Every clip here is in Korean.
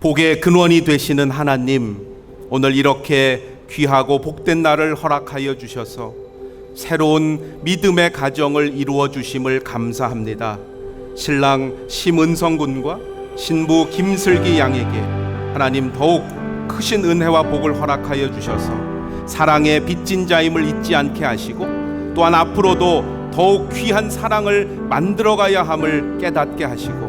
복의 근원이 되시는 하나님, 오늘 이렇게 귀하고 복된 날을 허락하여 주셔서 새로운 믿음의 가정을 이루어 주심을 감사합니다. 신랑 심은성 군과 신부 김슬기 양에게 하나님 더욱 크신 은혜와 복을 허락하여 주셔서 사랑의 빚진 자임을 잊지 않게 하시고 또한 앞으로도 더욱 귀한 사랑을 만들어가야 함을 깨닫게 하시고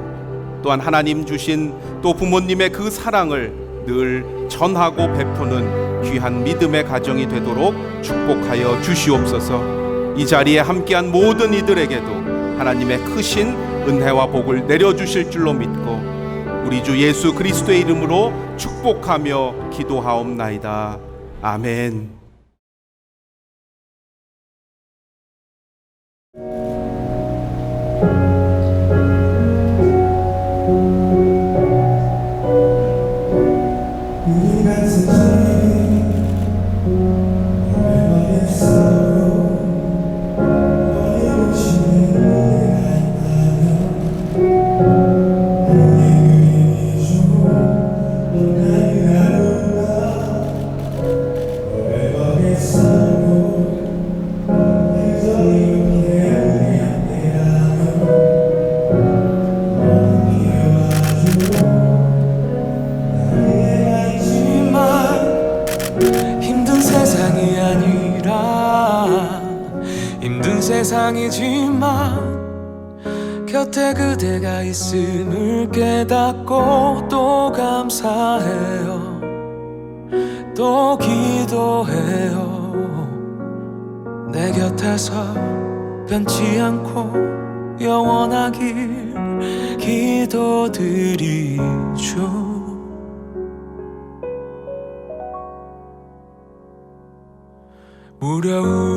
또한 하나님 주신 또 부모님의 그 사랑을 늘 전하고 베푸는 귀한 믿음의 가정이 되도록 축복하여 주시옵소서. 이 자리에 함께한 모든 이들에게도 하나님의 크신 은혜와 복을 내려 주실 줄로 믿고 우리 주 예수 그리스도의 이름으로 축복하며 기도하옵나이다. 아멘. 세상이지만 곁에 그대가 있음을 깨닫고 또 감사해요. 또 기도해요. 내 곁에서 변치 않고 영원하길 기도드리죠. 무려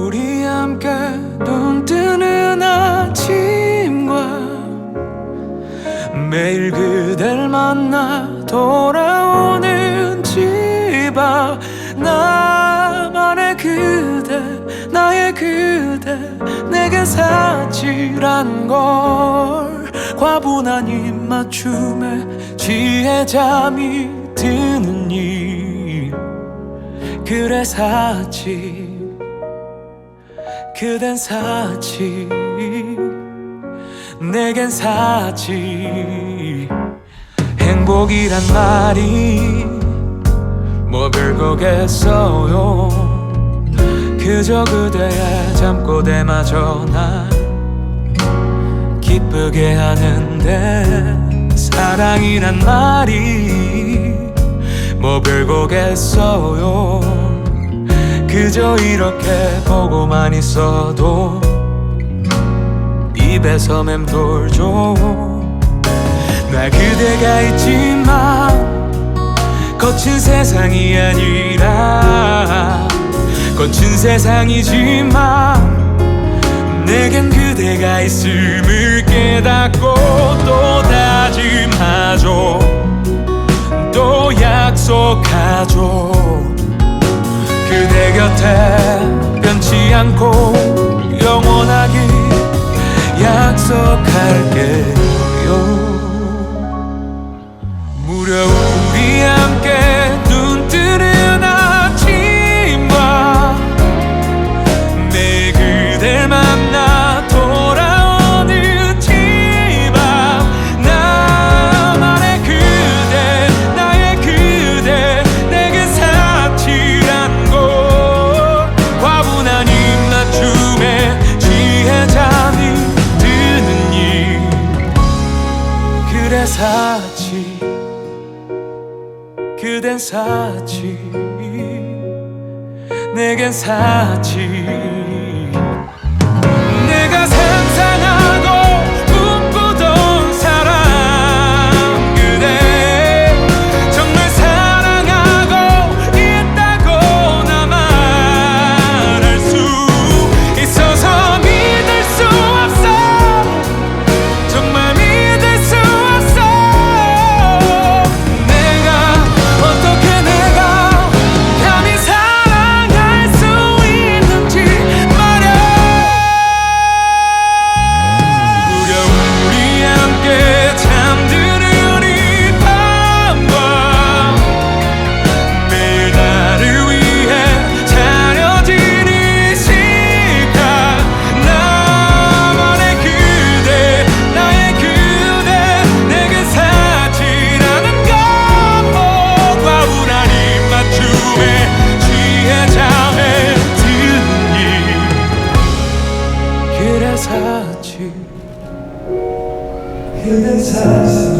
매일 그댈 만나 돌아오는 집 앞 나만의 그대 나의 그대 내게 사치란 걸. 과분한 입맞춤에 지혜 잠이 드는 일. 그래 사치 그댄 사치 내겐 사치 행복이란 말이 뭐 별거겠어요. 그저 그대의 잠꼬대마저 날 기쁘게 하는데 사랑이란 말이 뭐 별거겠어요. 그저 이렇게 보고만 있어도 입에서 맴돌죠 나 그대가 있지만 거친 세상이 아니라 거친 세상이지만 내겐 그대가 있음을 깨닫고 또 다짐하죠. 또 약속하죠. 그대 곁에 변치 않고 영원하게 약속할게요. 무려 그댄 사치 내겐 사치 Jesus.